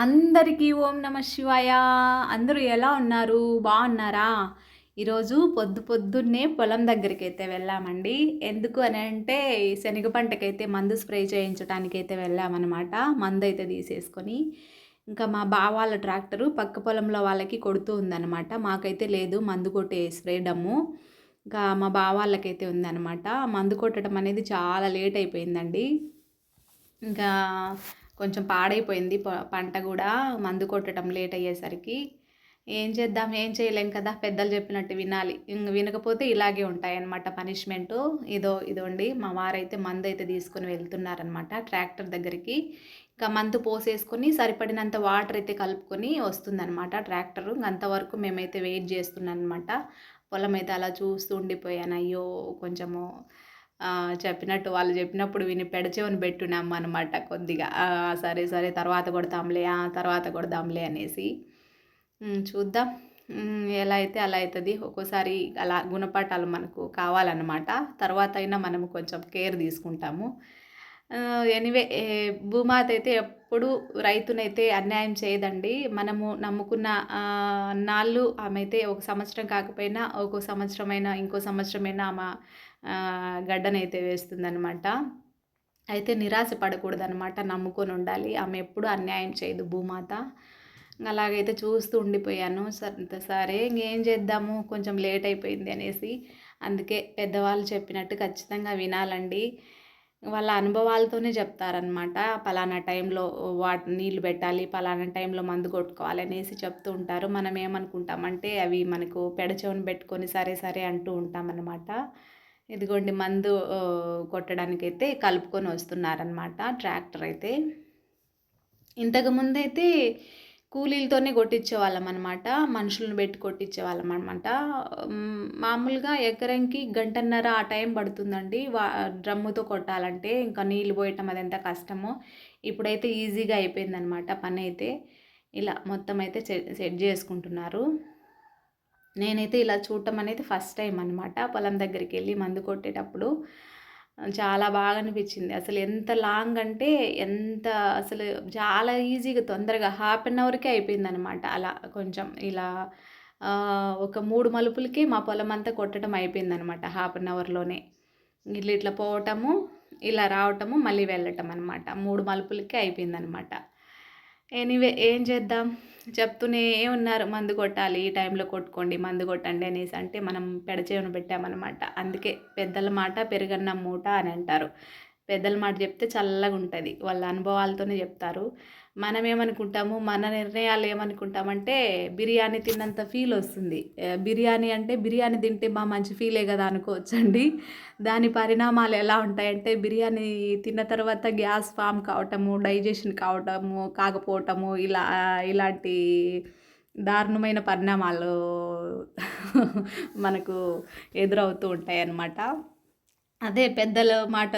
అందరికీ ఓం నమ శివాయ. అందరూ ఎలా ఉన్నారు? బాగున్నారా? ఈరోజు పొద్దు పొద్దున్నే పొలం దగ్గరికి అయితే వెళ్ళామండి. ఎందుకు అని అంటే శనగ పంటకైతే మందు స్ప్రే చేయించడానికి అయితే వెళ్ళామన్నమాట. మందు అయితే తీసేసుకొని ఇంకా మా బావ వాళ్ళ ట్రాక్టరు పక్క పొలంలో వాళ్ళకి కొడుతూ ఉందన్నమాట. మాకైతే లేదు మందు కొట్టే స్ప్రే డమ్ము. ఇంకా మా బావ వాళ్ళకైతే ఉందన్నమాట. మందు కొట్టడం అనేది చాలా లేట్ అయిపోయిందండి. ఇంకా కొంచెం పాడైపోయింది పంట కూడా మందు కొట్టడం లేట్ అయ్యేసరికి. ఏం చేద్దాం ఏం చేయలేం కదా పెద్దలు చెప్పినట్టు వినాలి. ఇంక వినకపోతే ఇలాగే ఉంటాయన్నమాట పనిష్మెంటు. ఇదో ఇదోండి మా వారైతే మందు అయితే తీసుకుని వెళ్తున్నారనమాట ట్రాక్టర్ దగ్గరికి. ఇంకా మందు పోసేసుకొని సరిపడినంత వాటర్ అయితే కలుపుకొని వస్తుందన్నమాట ట్రాక్టర్. అంతవరకు మేమైతే వెయిట్ చేస్తున్నాం అనమాట పొలం అయితే అలా చూస్తూ ఉండిపోయాను. అయ్యో కొంచెము చెప్పినట్టు వాళ్ళు చెప్పినప్పుడు విని పెడచేవని పెట్టున్నాం అనమాట కొద్దిగా. సరే సరే తర్వాత కొడతాంలే తర్వాత కొడదాంలే అనేసి. చూద్దాం. ఎలా అయితే అలా అవుతుంది ఒక్కోసారి అలా గుణపాఠాలు మనకు కావాలన్నమాట. తర్వాత అయినా మనం కొంచెం కేర్ తీసుకుంటాము. ఎనివే భూమాత అయితే ఎప్పుడు రైతునైతే అన్యాయం చేయదండి. మనము నమ్ముకున్న నాళ్ళు ఆమె అయితే ఒక సంవత్సరం కాకపోయినా ఒక సంవత్సరమైనా ఇంకో సంవత్సరమైనా ఆమె గడ్డనైతే వేస్తుందనమాట అయితే నిరాశ పడకూడదనమాట నమ్ముకొని ఉండాలి. ఆమె ఎప్పుడు అన్యాయం చేయదు భూమాత. అలాగైతే చూస్తూ ఉండిపోయాను. సరే ఇంకేం చేద్దాము? కొంచెం లేట్ అయిపోయింది అనేసి. అందుకే పెద్దవాళ్ళు చెప్పినట్టు ఖచ్చితంగా వినాలండి. వాళ్ళ అనుభవాలతోనే చెప్తారనమాట పలానా టైంలో వాటి నీళ్ళు పెట్టాలి పలానా టైంలో మందు కొట్టుకోవాలి అనేసి చెప్తూ ఉంటారు. మనం ఏమనుకుంటామంటే అవి మనకు పెడచెవును పెట్టుకొని సరే సరే అంటూ ఉంటామన్నమాట. ఇదిగోండి మందు కొట్టడానికైతే కలుపుకొని వస్తున్నారనమాట ట్రాక్టర్ అయితే. ఇంతకుముందైతే కూలీలతోనే కొట్టించేవాళ్ళం అనమాట మనుషులను పెట్టి కొట్టించేవాళ్ళం అనమాట మామూలుగా ఎకరంకి గంటన్నర ఆ టైం పడుతుందండి వా డ్రమ్ముతో కొట్టాలంటే ఇంకా నీళ్ళు పోయటం అది ఎంత కష్టమో. ఇప్పుడైతే ఈజీగా అయిపోయిందనమాట పని అయితే ఇలా మొత్తం అయితే సెట్ చేసుకుంటున్నారు. నేనైతే ఇలా చూడటం అనేది ఫస్ట్ టైం అనమాట పొలం దగ్గరికి వెళ్ళి మందు కొట్టేటప్పుడు చాలా బాగా అనిపించింది. అసలు ఎంత లాంగ్ అంటే ఎంత అసలు చాలా ఈజీగా తొందరగా హాఫ్ అన్ అవర్కే అయిపోయింది అనమాట అలా కొంచెం ఇలా ఒక మూడు మలుపులకి మా పొలం అంతా కొట్టడం అయిపోయింది అనమాట హాఫ్ అన్ అవర్లోనే. ఇట్లా ఇట్లా పోవటము ఇలా రావటము మళ్ళీ వెళ్ళటం అనమాట మూడు మలుపులకి అయిపోయింది అనమాట ఎనీవే ఏం చేద్దాం? చెప్తూనే ఉన్నారు మందు కొట్టాలి ఈ టైంలో కొట్టుకోండి మందు కొట్టండి అనేసి. అంటే మనం పెడచేవను పెట్టామన్నమాట. అందుకే పెద్దల మాట పెరుగన్న మూట అని అంటారు. పెద్దల మాట చెప్తే చల్లగా ఉంటుంది వాళ్ళ అనుభవాలతోనే చెప్తారు. మనం ఏమనుకుంటాము మన నిర్ణయాలు ఏమనుకుంటామంటే బిర్యానీ తిన్నంత ఫీల్ వస్తుంది. బిర్యానీ అంటే బిర్యానీ తింటే మా మంచి ఫీలే కదా అనుకోవచ్చండి. దాని పరిణామాలు ఎలా ఉంటాయంటే బిర్యానీ తిన్న తర్వాత గ్యాస్ ఫామ్ కావటము డైజెషన్ కావటము కాకపోవటము ఇలా ఇలాంటి దారుణమైన పరిణామాలు మనకు ఎదురవుతూ ఉంటాయి అన్నమాట అదే పెద్దల మాట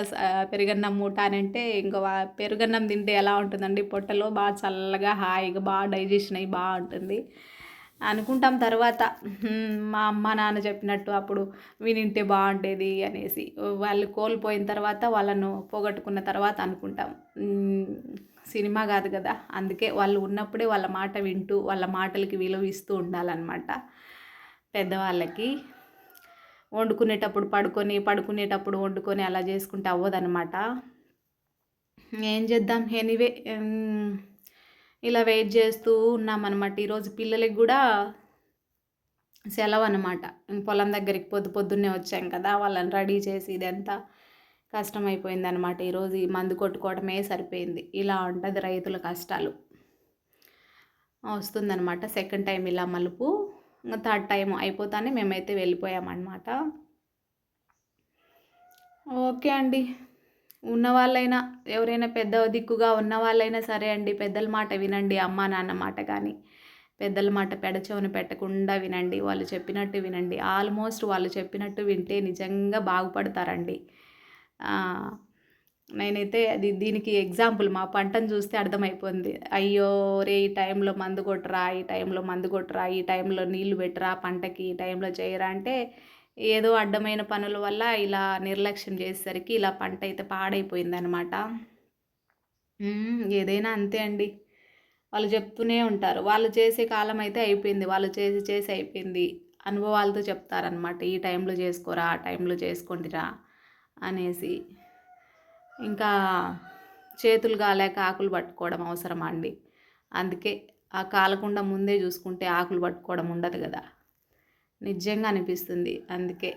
పెరుగన్నం మూట అని అంటే ఇంకో పెరుగన్నం తింటే ఎలా ఉంటుందండి? పొట్టలో బాగా చల్లగా హాయిగా బాగా డైజెషన్ అయ్యి బాగుంటుంది అనుకుంటాం తర్వాత మా అమ్మ నాన్న చెప్పినట్టు అప్పుడు వినింటే బాగుండేది అనేసి. వాళ్ళు కోల్పోయిన తర్వాత వాళ్ళను పోగొట్టుకున్న తర్వాత అనుకుంటాం. సినిమా కాదు కదా? అందుకే వాళ్ళు ఉన్నప్పుడే వాళ్ళ మాట వింటూ వాళ్ళ మాటలకి విలువ ఇస్తూ ఉండాలన్నమాట. పెద్దవాళ్ళకి వండుకునేటప్పుడు పడుకొని పడుకునేటప్పుడు వండుకొని అలా చేసుకుంటే అవ్వదనమాట ఏం చేద్దాం? ఎనీవే ఇలా వెయిట్ చేస్తూ ఉన్నామన్నమాట. ఈరోజు పిల్లలకి కూడా సెలవు అనమాట పొలం దగ్గరికి పొద్దు పొద్దున్నే వచ్చాం కదా వాళ్ళని రెడీ చేసి ఇదంతా కష్టమైపోయింది అనమాట ఈరోజు ఈ మందు కొట్టుకోవడమే సరిపోయింది. ఇలా ఉంటుంది రైతుల కష్టాలు. వస్తుందనమాట సెకండ్ టైం ఇలా మలుపు. ఇంకా థర్డ్ టైం అయిపోతానే మేమైతే వెళ్ళిపోయామన్నమాట. ఓకే అండి. ఉన్న వాళ్ళైనా ఎవరైనా పెద్ద దిక్కుగా ఉన్న వాళ్ళైనా సరే అండి పెద్దల మాట వినండి అమ్మ నాన్న మాట కానీ పెద్దల మాట పెడచవని పెట్టకుండా వినండి వాళ్ళు చెప్పినట్టు వినండి. ఆల్మోస్ట్ వాళ్ళు చెప్పినట్టు వింటే నిజంగా బాగుపడతారండి. నేనైతే అది దీనికి ఎగ్జాంపుల్ మా పంటను చూస్తే అర్థమైపోయింది. అయ్యో రే ఈ టైంలో మందు కొట్టరా ఈ టైంలో మందు కొట్టరా ఈ టైంలో నీళ్ళు పెట్టరా పంటకి ఈ టైంలో చేయరా అంటే ఏదో అడ్డమైన పనుల వల్ల ఇలా నిర్లక్ష్యం చేసేసరికి ఇలా పంట అయితే పాడైపోయింది అనమాట ఏదైనా అంతే అండి. వాళ్ళు చెప్తూనే ఉంటారు. వాళ్ళు చేసే కాలం అయితే అయిపోయింది. వాళ్ళు చేసి చేసి అయిపోయింది. అనుభవాలతో చెప్తారనమాట ఈ టైంలో చేసుకోరా ఆ టైంలో చేసుకోండిరా అనేసి. ఇంకా చేతులు కాలేక ఆకులు పట్టుకోవడం అవసరమా అండి? అందుకే ఆ కాలకుండా ముందే చూసుకుంటే ఆకులు పట్టుకోవడం ఉండదు కదా. నిజంగా అనిపిస్తుంది. అందుకే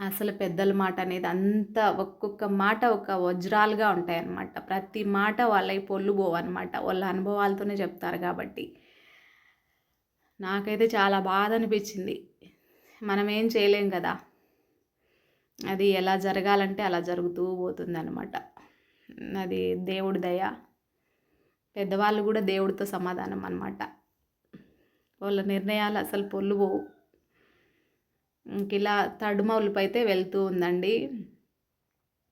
అసలు పెద్దల మాట అనేది అంత ఒక్కొక్క మాట ఒక వజ్రాలుగా ఉంటాయన్నమాట. ప్రతి మాట వాళ్ళవి పొల్లు పోవన్నమాట. వాళ్ళ అనుభవాలతోనే చెప్తారు కాబట్టి. నాకైతే చాలా బాధ అనిపించింది. మనం ఏం చేయలేం కదా. అది ఎలా జరగాలంటే అలా జరుగుతూ పోతుంది అనమాట అది దేవుడి దయ. పెద్దవాళ్ళు కూడా దేవుడితో సమాధానం అనమాట వాళ్ళ నిర్ణయాలు అసలు పొల్లు పోవు. ఇంక ఇలా తడుమౌలుపు అయితే వెళ్తూ ఉందండి.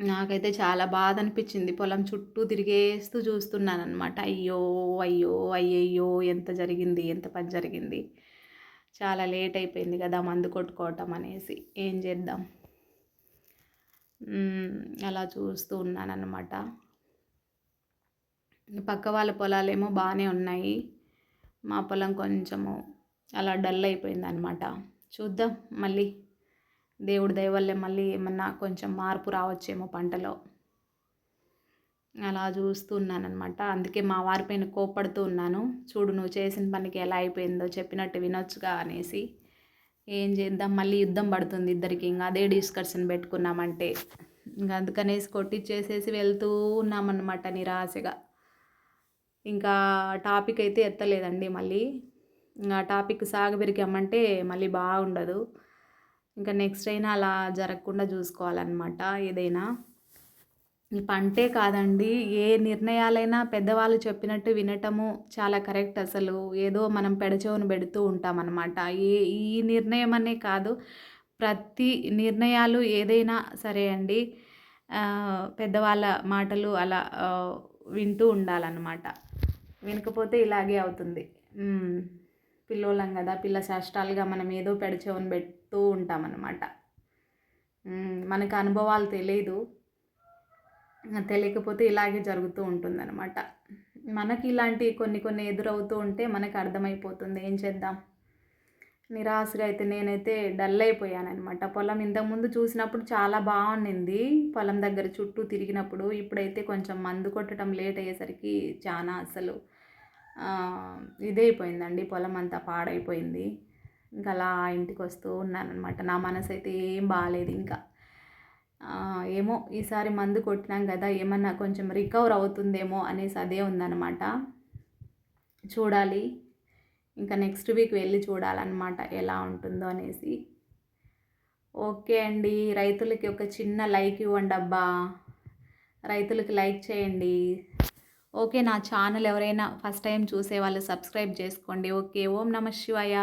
నాకైతే చాలా బాధ అనిపించింది. పొలం చుట్టూ తిరిగేస్తూ చూస్తున్నాను అనమాట అయ్యో అయ్యో అయ్యయ్యో ఎంత జరిగింది ఎంత పని జరిగింది. చాలా లేట్ అయిపోయింది కదా మందు కొట్టుకోవటం అనేసి. ఏం చేద్దాం? అలా చూస్తూ ఉన్నానన్నమాట. పక్క వాళ్ళ పొలాలేమో బాగానే ఉన్నాయి. మా పొలం కొంచెము అలా డల్ అయిపోయింది అనమాట చూద్దాం మళ్ళీ. దేవుడి దయవల్లే మళ్ళీ ఏమన్నా కొంచెం మార్పు రావచ్చేమో పంటలో. అలా చూస్తున్నానమాట అందుకే మా వారి పైన కోప్పడుతూ ఉన్నాను. చూడు నువ్వు చేసిన పనికి ఎలా అయిపోయిందో చెప్పినట్టు వినొచ్చుగా అనేసి. ఏం చేద్దాం? మళ్ళీ యుద్ధం పడుతుంది ఇద్దరికి. ఇంకా అదే డిస్కషన్ పెట్టుకున్నామంటే. ఇంకా అందుకనేసి కొట్టిచ్చేసేసి వెళ్తూ ఉన్నామన్నమాట నిరాశగా. ఇంకా టాపిక్ అయితే ఎత్తలేదండి మళ్ళీ. ఇంకా టాపిక్ సాగబెరికామంటే మళ్ళీ బాగుండదు. ఇంకా నెక్స్ట్ అయినా అలా జరగకుండా చూసుకోవాలన్నమాట ఏదైనా. పంటే కాదండి. ఏ నిర్ణయాలైనా పెద్దవాళ్ళు చెప్పినట్టు వినటము చాలా కరెక్ట్ అసలు. ఏదో మనం పెడచెవును పెడుతూ ఉంటామన్నమాట. ఏ ఈ నిర్ణయం అనే కాదు. ప్రతి నిర్ణయాలు ఏదైనా సరే అండి పెద్దవాళ్ళ మాటలు అలా వింటూ ఉండాలన్నమాట. వినకపోతే ఇలాగే అవుతుంది. పిల్లోళ్ళం కదా పిల్ల శాస్త్రాలుగా మనం ఏదో పెడచెవును పెడుతూ ఉంటామన్నమాట. మనకు అనుభవాలు తెలియదు. తెలియకపోతే ఇలాగే జరుగుతూ ఉంటుందన్నమాట. మనకి ఇలాంటి కొన్ని కొన్ని ఎదురవుతూ ఉంటే మనకు అర్థమైపోతుంది. ఏం చేద్దాం? నిరాశగా అయితే నేనైతే డల్ అయిపోయానమాట పొలం ఇంతకుముందు చూసినప్పుడు చాలా బాగుండింది. పొలం దగ్గర చుట్టూ తిరిగినప్పుడు ఇప్పుడైతే కొంచెం మందు కొట్టడం లేట్ అయ్యేసరికి చాలా అసలు ఇదైపోయిందండి. పొలం అంతా పాడైపోయింది. ఇంకా అలా ఇంటికి వస్తూ ఉన్నానమాట నా మనసు అయితే ఏం బాగాలేదు ఇంకా. ఏమో ఈసారి మందు కొట్టినాం కదా ఏమన్నా కొంచెం రికవర్ అవుతుందేమో అనేసి అదే ఉందన్నమాట. చూడాలి. ఇంకా నెక్స్ట్ వీక్ వెళ్ళి చూడాలన్నమాట ఎలా ఉంటుందో అనేసి. ఓకే అండి. రైతులకి ఒక చిన్న లైక్ ఇవ్వండి అబ్బా. రైతులకి లైక్ చేయండి. ఓకే నా ఛానల్ ఎవరైనా ఫస్ట్ టైం చూసే వాళ్ళు సబ్స్క్రైబ్ చేసుకోండి. ఓకే ఓం నమ శివాయ.